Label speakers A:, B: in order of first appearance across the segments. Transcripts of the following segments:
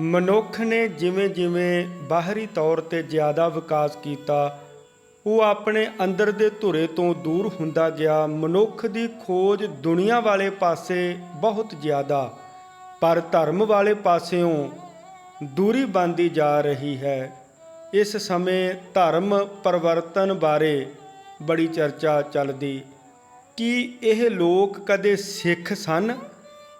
A: ਮਨੁੱਖ ਨੇ ਜਿਵੇਂ-ਜਿਵੇਂ ਬਾਹਰੀ ਤੌਰ ਤੇ ਜ਼ਿਆਦਾ ਵਿਕਾਸ ਕੀਤਾ, ਉਹ ਆਪਣੇ ਅੰਦਰ ਦੇ ਧੁਰੇ ਤੋਂ ਦੂਰ ਹੁੰਦਾ ਗਿਆ। ਮਨੁੱਖ ਦੀ ਖੋਜ ਦੁਨੀਆ ਵਾਲੇ ਪਾਸੇ ਬਹੁਤ ਜ਼ਿਆਦਾ, ਪਰ ਧਰਮ ਵਾਲੇ ਪਾਸਿਓਂ ਦੂਰੀ ਬੰਦੀ ਜਾ ਰਹੀ ਹੈ। ਇਸ ਸਮੇਂ ਧਰਮ ਪਰਿਵਰਤਨ ਬਾਰੇ ਬੜੀ ਚਰਚਾ ਚੱਲਦੀ। ਕਿ ਇਹ ਲੋਕ ਕਦੇ ਸਿੱਖ ਸਨ,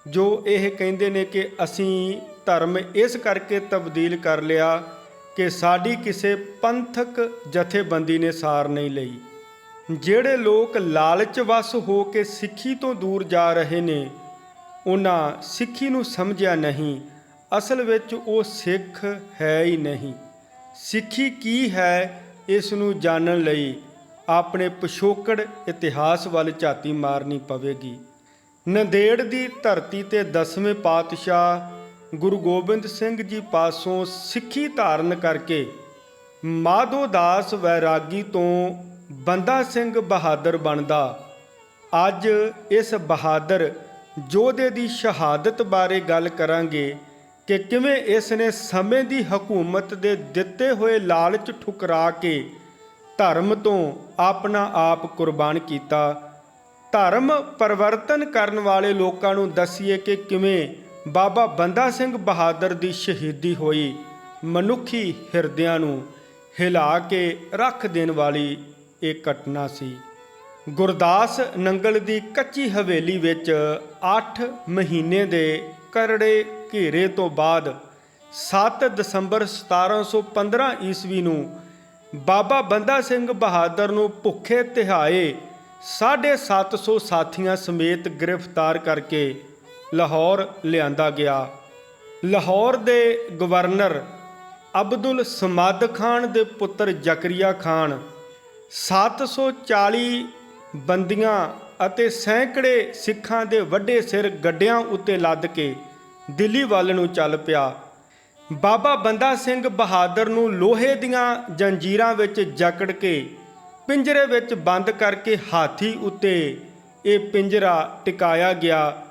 A: ਜੋ ਇਹ ਕਹਿੰਦੇ ਨੇ ਕਿ ਅਸੀਂ ਧਰਮ ਇਸ ਕਰਕੇ ਤਬਦੀਲ ਕਰ ਲਿਆ ਕਿ ਸਾਡੀ ਕਿਸੇ ਪੰਥਕ ਜਥੇਬੰਦੀ ਨੇ ਸਾਰ ਨਹੀਂ ਲਈ। ਜਿਹੜੇ ਲੋਕ ਲਾਲਚ ਵਸ ਹੋ ਕੇ ਸਿੱਖੀ ਤੋਂ ਦੂਰ ਜਾ ਰਹੇ ਨੇ, ਉਹਨਾਂ ਸਿੱਖੀ ਨੂੰ ਸਮਝਿਆ ਨਹੀਂ। ਅਸਲ ਵਿੱਚ ਉਹ ਸਿੱਖ ਹੈ ਹੀ ਨਹੀਂ। ਸਿੱਖੀ ਕੀ ਹੈ, ਇਸ ਨੂੰ ਜਾਣਨ ਲਈ ਆਪਣੇ ਪਿਛੋਕੜ ਇਤਿਹਾਸ ਵੱਲ ਝਾਤੀ ਮਾਰਨੀ ਪਵੇਗੀ। ਨੰਦੇੜ ਦੀ ਧਰਤੀ ਤੇ ਦਸਵੇਂ ਪਾਤਸ਼ਾਹ ਗੁਰੂ ਗੋਬਿੰਦ ਸਿੰਘ ਜੀ ਪਾਸੋਂ ਸਿੱਖੀ ਧਾਰਨ ਕਰਕੇ ਮਾਧੋ ਦਾਸ ਵੈਰਾਗੀ ਤੋਂ ਬੰਦਾ ਸਿੰਘ ਬਹਾਦਰ ਬਣਦਾ। ਅੱਜ ਇਸ ਬਹਾਦਰ ਯੋਧੇ ਦੀ ਸ਼ਹਾਦਤ ਬਾਰੇ ਗੱਲ ਕਰਾਂਗੇ ਕਿ ਕਿਵੇਂ ਇਸ ਨੇ ਸਮੇਂ ਦੀ ਹਕੂਮਤ ਦੇ ਦਿੱਤੇ ਹੋਏ ਲਾਲਚ ਠੁਕਰਾ ਕੇ ਧਰਮ ਤੋਂ ਆਪਣਾ ਆਪ ਕੁਰਬਾਨ ਕੀਤਾ। ਧਰਮ ਪਰਿਵਰਤਨ ਕਰਨ ਵਾਲੇ ਲੋਕਾਂ ਨੂੰ ਦੱਸੀਏ ਕਿ ਕਿਵੇਂ ਬਾਬਾ ਬੰਦਾ ਸਿੰਘ ਬਹਾਦਰ ਦੀ ਸ਼ਹੀਦੀ ਹੋਈ। ਮਨੁੱਖੀ ਹਿਰਦਿਆਂ ਨੂੰ ਹਿਲਾ ਕੇ ਰੱਖ ਦੇਣ ਵਾਲੀ ਇਹ ਘਟਨਾ ਸੀ। ਗੁਰਦਾਸ ਨੰਗਲ ਦੀ ਕੱਚੀ ਹਵੇਲੀ ਵਿੱਚ 8 ਮਹੀਨੇ ਦੇ ਕਰੜੇ ਘੇਰੇ ਤੋਂ ਬਾਅਦ 7 ਦਸੰਬਰ 1715 ਈਸਵੀ ਨੂੰ ਬਾਬਾ ਬੰਦਾ ਸਿੰਘ ਬਹਾਦਰ ਨੂੰ ਭੁੱਖੇ ਤਿਹਾਏ 750 ਸਾਥੀਆਂ ਸਮੇਤ ਗ੍ਰਿਫਤਾਰ ਕਰਕੇ ਲਾਹੌਰ ਲਿਆਂਦਾ ਗਿਆ। ਲਾਹੌਰ ਦੇ ਗਵਰਨਰ ਅਬਦੁਲ ਸਮਦ ਖਾਨ ਦੇ ਪੁੱਤਰ ਜ਼ਕਰੀਆ ਖਾਨ 740 ਬੰਦੀਆਂ ਅਤੇ ਸੈਂਕੜੇ ਸਿੱਖਾਂ ਦੇ ਵੱਡੇ ਸਿਰ ਗੱਡਿਆਂ ਉੱਤੇ ਲੱਦ ਕੇ ਦਿੱਲੀ ਵੱਲ ਨੂੰ ਚੱਲ ਪਿਆ। ਬਾਬਾ ਬੰਦਾ ਸਿੰਘ ਬਹਾਦਰ ਨੂੰ ਲੋਹੇ ਦੀਆਂ ਜੰਜੀਰਾਂ ਵਿੱਚ ਜਕੜ ਕੇ ਪਿੰਜਰੇ ਵਿੱਚ ਬੰਦ ਕਰਕੇ ਹਾਥੀ ਉੱਤੇ ਇਹ ਪਿੰਜਰਾ ਟਿਕਾਇਆ ਗਿਆ।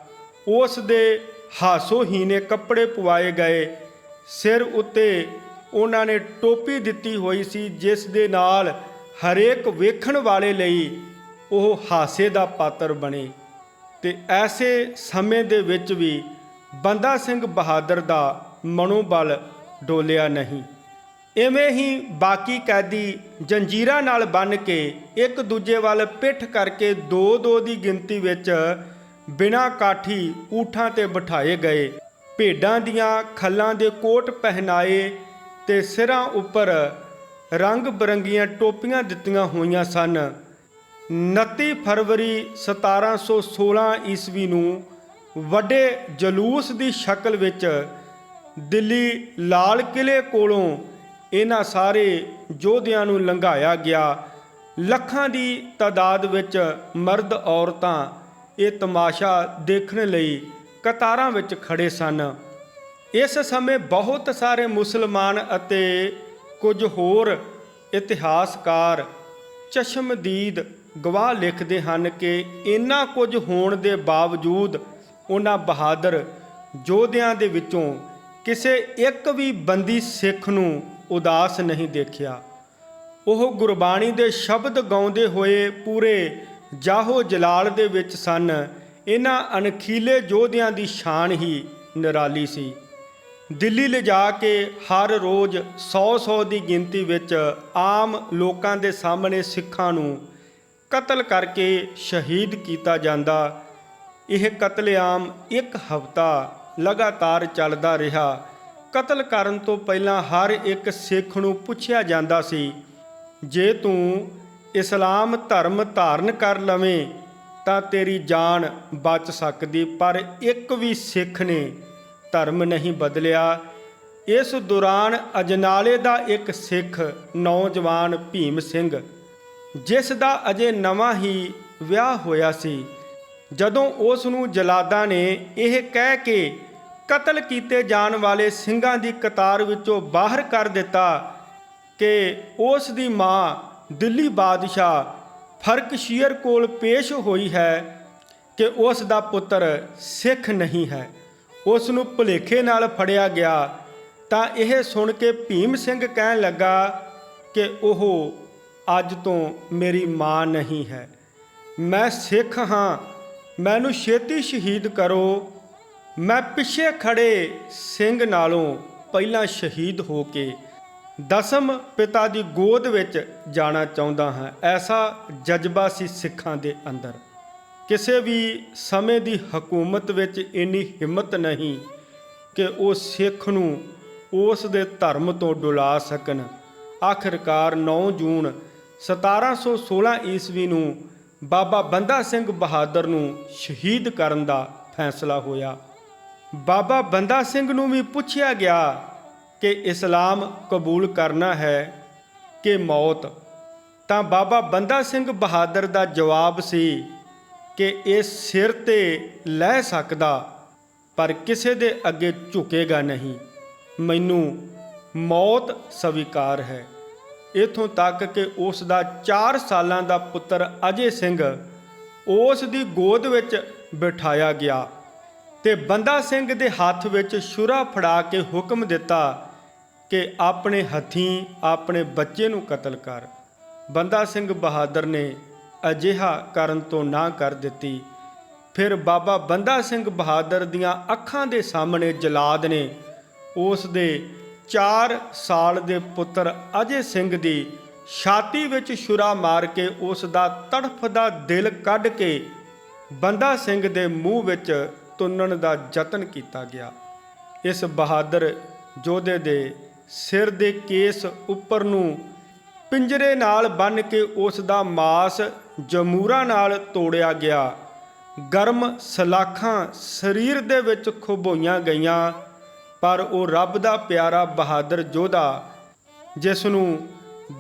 A: ਉਸ ਦੇ ਹਾਸੋਹੀਨੇ ਕੱਪੜੇ ਪਵਾਏ ਗਏ। ਸਿਰ ਉੱਤੇ ਉਹਨਾਂ ਨੇ ਟੋਪੀ ਦਿੱਤੀ ਹੋਈ ਸੀ, ਜਿਸ ਦੇ ਨਾਲ ਹਰੇਕ ਵੇਖਣ ਵਾਲੇ ਲਈ ਉਹ ਹਾਸੇ ਦਾ ਪਾਤਰ ਬਣੇ। ਤੇ ਐਸੇ ਸਮੇਂ ਦੇ ਵਿੱਚ ਵੀ ਬੰਦਾ ਸਿੰਘ ਬਹਾਦਰ ਦਾ ਮਨੋਬਲ ਡੋਲਿਆ ਨਹੀਂ। ਇਵੇਂ ਹੀ ਬਾਕੀ ਕੈਦੀ ਜੰਜੀਰਾਂ ਨਾਲ ਬੰਨ ਕੇ ਇੱਕ ਦੂਜੇ ਵੱਲ ਪਿੱਠ ਕਰਕੇ ਦੋ ਦੋ ਦੀ ਗਿਣਤੀ ਵਿੱਚ ਬਿਨਾਂ ਕਾਠੀ ਊਠਾਂ ਤੇ ਬਿਠਾਏ ਗਏ। ਭੇਡਾਂ ਦੀਆਂ ਖੱਲਾਂ ਦੇ ਕੋਟ ਪਹਿਨਾਏ ਤੇ ਸਿਰਾਂ ਉੱਪਰ ਰੰਗ ਬਰੰਗੀਆਂ ਟੋਪੀਆਂ ਦਿੱਤੀਆਂ ਹੋਈਆਂ ਸਨ। 29 ਫਰਵਰੀ 1716 ਈਸਵੀ ਨੂੰ ਵੱਡੇ ਜਲੂਸ ਦੀ ਸ਼ਕਲ ਵਿੱਚ ਦਿੱਲੀ ਲਾਲ ਕਿਲੇ ਕੋਲੋਂ ਇਹਨਾਂ ਸਾਰੇ ਯੋਧਿਆਂ ਨੂੰ ਲੰਘਾਇਆ ਗਿਆ। ਲੱਖਾਂ ਦੀ ਤਾਦਾਦ ਵਿੱਚ ਮਰਦ ਔਰਤਾਂ ਇਹ ਤਮਾਸ਼ਾ ਦੇਖਣ ਲਈ ਕਤਾਰਾਂ ਵਿੱਚ ਖੜੇ ਸਨ। ਇਸ ਸਮੇਂ ਬਹੁਤ ਸਾਰੇ ਮੁਸਲਮਾਨ ਅਤੇ ਕੁਝ ਹੋਰ ਇਤਿਹਾਸਕਾਰ ਚਸ਼ਮਦੀਦ ਗਵਾਹ ਲਿਖਦੇ ਹਨ ਕਿ ਇੰਨਾ ਕੁਝ ਹੋਣ ਦੇ ਬਾਵਜੂਦ ਉਹਨਾਂ ਬਹਾਦਰ ਯੋਧਿਆਂ ਦੇ ਵਿੱਚੋਂ ਕਿਸੇ ਇੱਕ ਵੀ ਬੰਦੀ ਸਿੱਖ ਨੂੰ ਉਦਾਸ ਨਹੀਂ ਦੇਖਿਆ। ਉਹ ਗੁਰਬਾਣੀ ਦੇ ਸ਼ਬਦ ਗਾਉਂਦੇ ਹੋਏ ਪੂਰੇ ਜਾਹੋ ਜਲਾਲ ਦੇ ਵਿੱਚ ਸਨ, ਇਹਨਾਂ ਅਣਖੀਲੇ ਯੋਧਿਆਂ ਦੀ ਸ਼ਾਨ ਹੀ ਨਿਰਾਲੀ ਸੀ। ਦਿੱਲੀ ਲਿਜਾ ਕੇ ਹਰ ਰੋਜ਼ 100-100 ਦੀ ਗਿਣਤੀ ਵਿੱਚ ਆਮ ਲੋਕਾਂ ਦੇ ਸਾਹਮਣੇ ਸਿੱਖਾਂ ਨੂੰ ਕਤਲ ਕਰਕੇ ਸ਼ਹੀਦ ਕੀਤਾ ਜਾਂਦਾ। ਇਹ ਕਤਲੇਆਮ ਇੱਕ ਹਫ਼ਤਾ ਲਗਾਤਾਰ ਚੱਲਦਾ ਰਿਹਾ। ਕਤਲ ਕਰਨ ਤੋਂ ਪਹਿਲਾਂ ਹਰ ਇੱਕ ਸਿੱਖ ਨੂੰ ਪੁੱਛਿਆ ਜਾਂਦਾ ਸੀ, ਜੇ ਤੂੰ ਇਸਲਾਮ ਧਰਮ ਧਾਰਨ ਕਰ ਲਵੇਂ ਤਾਂ ਤੇਰੀ ਜਾਨ ਬਚ ਸਕਦੀ, ਪਰ ਇੱਕ ਵੀ ਸਿੱਖ ਨੇ ਧਰਮ ਨਹੀਂ ਬਦਲਿਆ। ਇਸ ਦੌਰਾਨ ਅਜਨਾਲੇ ਦਾ ਇੱਕ ਸਿੱਖ ਨੌਜਵਾਨ ਭੀਮ ਸਿੰਘ, ਜਿਸ ਦਾ ਅਜੇ ਨਵਾਂ ਹੀ ਵਿਆਹ ਹੋਇਆ ਸੀ, ਜਦੋਂ ਉਸ ਨੂੰ ਜਲਾਦਾਂ ਨੇ ਇਹ ਕਹਿ ਕੇ ਕਤਲ ਕੀਤੇ ਜਾਣ ਵਾਲੇ ਸਿੰਘਾਂ ਦੀ ਕਤਾਰ ਵਿੱਚੋਂ ਬਾਹਰ ਕਰ ਦਿੱਤਾ ਕਿ ਉਸ ਦੀ ਮਾਂ ਦਿੱਲੀ ਬਾਦਸ਼ਾਹ ਫਰਕਸ਼ੀਰ ਕੋਲ ਪੇਸ਼ ਹੋਈ ਹੈ ਕਿ ਉਸ ਦਾ ਪੁੱਤਰ ਸਿੱਖ ਨਹੀਂ ਹੈ। ਉਸ ਨੂੰ ਭੁਲੇਖੇ ਨਾਲ ਫੜਿਆ ਗਿਆ ਤਾਂ ਇਹ ਸੁਣ ਕੇ ਭੀਮ ਸਿੰਘ ਕਹਿਣ ਲੱਗਾ ਕਿ ਉਹ ਅੱਜ ਤੋਂ ਮੇਰੀ ਮਾਂ ਨਹੀਂ ਹੈ। ਮੈਂ ਸਿੱਖ ਹਾਂ, ਮੈਨੂੰ ਛੇਤੀ ਸ਼ਹੀਦ ਕਰੋ। ਮੈਂ ਪਿੱਛੇ ਖੜੇ ਸਿੰਘ ਨਾਲੋਂ ਪਹਿਲਾਂ ਸ਼ਹੀਦ ਹੋ ਕੇ ਦਸਮ ਪਿਤਾ ਦੀ ਗੋਦ ਵਿੱਚ ਜਾਣਾ ਚਾਹੁੰਦਾ ਹਾਂ। ਐਸਾ ਜਜ਼ਬਾ ਸੀ ਸਿੱਖਾਂ ਦੇ ਅੰਦਰ। ਕਿਸੇ ਵੀ ਸਮੇਂ ਦੀ ਹਕੂਮਤ ਵਿੱਚ ਇੰਨੀ ਹਿੰਮਤ ਨਹੀਂ ਕਿ ਉਹ ਸਿੱਖ ਨੂੰ ਉਸ ਦੇ ਧਰਮ ਤੋਂ ਡੁਲਾ ਸਕਣ। ਆਖਿਰਕਾਰ 9 ਜੂਨ 1716 ਈਸਵੀ ਨੂੰ ਬਾਬਾ ਬੰਦਾ ਸਿੰਘ ਬਹਾਦਰ ਨੂੰ ਸ਼ਹੀਦ ਕਰਨ ਦਾ ਫੈਸਲਾ ਹੋਇਆ। ਬਾਬਾ ਬੰਦਾ ਸਿੰਘ ਨੂੰ ਵੀ ਪੁੱਛਿਆ ਗਿਆ ਕਿ ਇਸਲਾਮ ਕਬੂਲ ਕਰਨਾ ਹੈ ਕਿ ਮੌਤ। ਤਾਂ ਬਾਬਾ ਬੰਦਾ ਸਿੰਘ ਬਹਾਦਰ ਦਾ ਜਵਾਬ ਸੀ ਕਿ ਇਹ ਸਿਰ ਤੇ ਲੈ ਸਕਦਾ, ਪਰ ਕਿਸੇ ਦੇ ਅੱਗੇ ਝੁਕੇਗਾ ਨਹੀਂ। ਮੈਨੂੰ ਮੌਤ ਸਵੀਕਾਰ ਹੈ। ਇਥੋਂ ਤੱਕ ਕਿ ਉਸ ਦਾ 4 ਸਾਲਾਂ ਦਾ ਪੁੱਤਰ ਅਜੇ ਸਿੰਘ ਉਸ ਦੀ ਗੋਦ ਵਿੱਚ ਬਿਠਾਇਆ ਗਿਆ ਤੇ ਬੰਦਾ ਸਿੰਘ ਦੇ ਹੱਥ ਵਿੱਚ ਸ਼ੁਰਾ ਫੜਾ ਕੇ ਹੁਕਮ ਦਿੱਤਾ ਕਿ ਆਪਣੇ ਹੱਥੀਂ ਆਪਣੇ ਬੱਚੇ ਨੂੰ ਕਤਲ ਕਰ। ਬੰਦਾ ਸਿੰਘ ਬਹਾਦਰ ਨੇ ਅਜਿਹਾ ਕਰਨ ਤੋਂ ਨਾ ਕਰ ਦਿੱਤੀ। ਫਿਰ ਬਾਬਾ ਬੰਦਾ ਸਿੰਘ ਬਹਾਦਰ ਦੀਆਂ ਅੱਖਾਂ ਦੇ ਸਾਹਮਣੇ ਜਲਾਦ ਨੇ ਉਸ ਦੇ 4 ਸਾਲ ਦੇ ਪੁੱਤਰ ਅਜੇ ਸਿੰਘ ਦੀ ਛਾਤੀ ਵਿੱਚ ਛੁਰਾ ਮਾਰ ਕੇ ਉਸ ਦਾ ਤੜਫਦਾ ਦਿਲ ਕੱਢ ਕੇ ਬੰਦਾ ਸਿੰਘ ਦੇ ਮੂੰਹ ਵਿੱਚ ਤੁੰਨਣ ਦਾ ਯਤਨ ਕੀਤਾ ਗਿਆ। ਇਸ ਬਹਾਦਰ ਯੋਧੇ ਦੇ ਸਿਰ ਦੇ ਕੇਸ ਉੱਪਰ ਨੂੰ ਪਿੰਜਰੇ ਨਾਲ ਬੰਨ ਕੇ ਉਸ ਦਾ ਮਾਸ ਜਮੂਰਾ ਨਾਲ ਤੋੜਿਆ ਗਿਆ। ਗਰਮ ਸਲਾਖਾਂ ਸਰੀਰ ਦੇ ਵਿੱਚ ਖੁਬੋਈਆਂ ਗਈਆਂ, ਪਰ ਉਹ ਰੱਬ ਦਾ ਪਿਆਰਾ ਬਹਾਦਰ ਯੋਧਾ, ਜਿਸ ਨੂੰ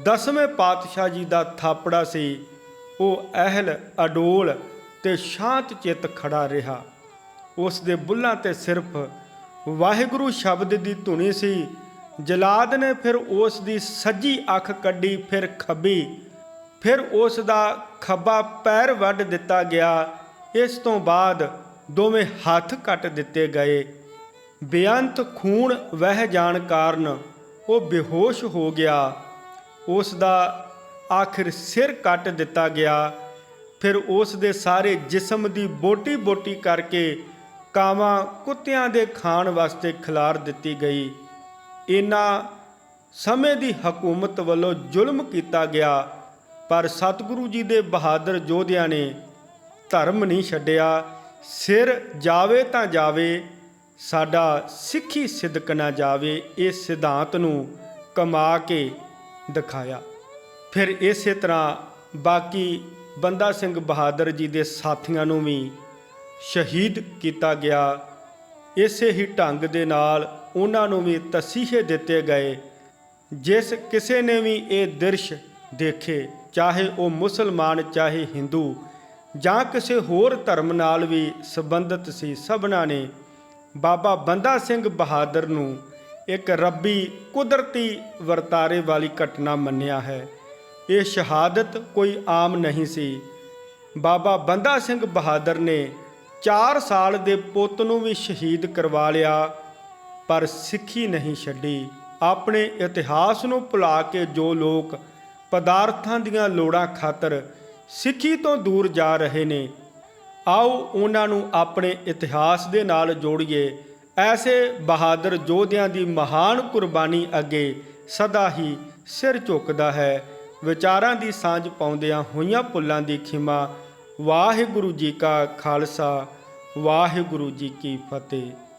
A: ਦਸਵੇਂ ਪਾਤਸ਼ਾਹ ਜੀ ਦਾ ਥਾਪੜਾ ਸੀ, ਉਹ ਅਹਿਲ, ਅਡੋਲ ਤੇ ਸ਼ਾਂਤ ਚਿੱਤ ਖੜਾ ਰਿਹਾ। ਉਸ ਦੇ ਬੁੱਲਾਂ ਤੇ ਸਿਰਫ ਵਾਹਿਗੁਰੂ ਸ਼ਬਦ ਦੀ ਧੁਨੀ ਸੀ ਜਲਾਦ ਨੇ ਫਿਰ ਉਸ ਦੀ ਸੱਜੀ ਅੱਖ ਕੱਢੀ, ਫਿਰ ਖੱਬੀ। ਫਿਰ ਉਸ ਦਾ ਖੱਬਾ ਪੈਰ ਵੱਢ ਦਿੱਤਾ ਗਿਆ। ਇਸ ਤੋਂ ਬਾਅਦ ਦੋਵੇਂ ਹੱਥ ਕੱਟ ਦਿੱਤੇ ਗਏ। ਬੇਅੰਤ ਖੂਨ ਵਹਿ ਜਾਣ ਕਾਰਨ ਉਹ ਬੇਹੋਸ਼ ਹੋ ਗਿਆ। ਉਸ ਦਾ ਆਖਿਰ ਸਿਰ ਕੱਟ ਦਿੱਤਾ ਗਿਆ। ਫਿਰ ਉਸ ਦੇ ਸਾਰੇ ਜਿਸਮ ਦੀ ਬੋਟੀ ਬੋਟੀ ਕਰਕੇ ਕਾਵਾਂ ਕੁੱਤਿਆਂ ਦੇ ਖਾਣ ਵਾਸਤੇ ਖਿਲਾਰ ਦਿੱਤੀ ਗਈ। ਇਨ੍ਹਾਂ ਸਮੇਂ ਦੀ ਹਕੂਮਤ ਵੱਲੋਂ ਜ਼ੁਲਮ ਕੀਤਾ ਗਿਆ, ਪਰ ਸਤਿਗੁਰੂ ਜੀ ਦੇ ਬਹਾਦਰ ਯੋਧਿਆਂ ਨੇ ਧਰਮ ਨਹੀਂ ਛੱਡਿਆ। ਸਿਰ ਜਾਵੇ ਤਾਂ ਜਾਵੇ, ਸਾਡਾ ਸਿੱਖੀ ਸਿਦਕ ਨਾ ਜਾਵੇ, ਇਹ ਸਿਧਾਂਤ ਨੂੰ ਕਮਾ ਕੇ ਦਿਖਾਇਆ। ਫਿਰ ਇਸੇ ਤਰ੍ਹਾਂ ਬਾਕੀ ਬੰਦਾ ਸਿੰਘ ਬਹਾਦਰ ਜੀ ਦੇ ਸਾਥੀਆਂ ਨੂੰ ਵੀ ਸ਼ਹੀਦ ਕੀਤਾ ਗਿਆ। ਇਸੇ ਹੀ ਢੰਗ ਦੇ ਨਾਲ ਉਹਨਾਂ ਨੂੰ ਵੀ ਤਸੀਹੇ ਦਿੱਤੇ ਗਏ। ਜਿਸ ਕਿਸੇ ਨੇ ਵੀ ਇਹ ਦ੍ਰਿਸ਼ ਦੇਖੇ, ਚਾਹੇ ਉਹ ਮੁਸਲਮਾਨ, ਚਾਹੇ ਹਿੰਦੂ, ਜਾਂ ਕਿਸੇ ਹੋਰ ਧਰਮ ਨਾਲ ਵੀ ਸੰਬੰਧਿਤ ਸੀ, ਸਭਨਾਂ ਨੇ ਬਾਬਾ ਬੰਦਾ ਸਿੰਘ ਬਹਾਦਰ ਨੂੰ ਇੱਕ ਰੱਬੀ ਕੁਦਰਤੀ ਵਰਤਾਰੇ ਵਾਲੀ ਘਟਨਾ ਮੰਨਿਆ ਹੈ। ਇਹ ਸ਼ਹਾਦਤ ਕੋਈ ਆਮ ਨਹੀਂ ਸੀ। ਬਾਬਾ ਬੰਦਾ ਸਿੰਘ ਬਹਾਦਰ ਨੇ 4 ਸਾਲ ਦੇ ਪੁੱਤ ਨੂੰ ਵੀ ਸ਼ਹੀਦ ਕਰਵਾ ਲਿਆ। ਪਰ ਸਿੱਖੀ ਨਹੀਂ ਛੱਡੀ। ਆਪਣੇ ਇਤਿਹਾਸ ਨੂੰ ਭੁਲਾ ਕੇ ਜੋ ਲੋਕ ਪਦਾਰਥਾਂ ਦੀਆਂ ਲੋੜਾਂ ਖਾਤਰ ਸਿੱਖੀ ਤੋਂ ਦੂਰ ਜਾ ਰਹੇ ਨੇ, ਆਓ ਉਹਨਾਂ ਨੂੰ ਆਪਣੇ ਇਤਿਹਾਸ ਦੇ ਨਾਲ ਜੋੜੀਏ। ਐਸੇ ਬਹਾਦਰ ਯੋਧਿਆਂ ਦੀ ਮਹਾਨ ਕੁਰਬਾਨੀ ਅੱਗੇ ਸਦਾ ਹੀ ਸਿਰ ਝੁਕਦਾ ਹੈ। ਵਿਚਾਰਾਂ ਦੀ ਸਾਂਝ ਪਾਉਂਦਿਆਂ ਹੋਈਆਂ ਭੁੱਲਾਂ ਦੀ ਖਿਮਾ, ਵਾਹਿਗੁਰੂ ਜੀ ਕਾ ਖਾਲਸਾ, ਵਾਹਿਗੁਰੂ ਜੀ ਕੀ ਫਤਿਹ।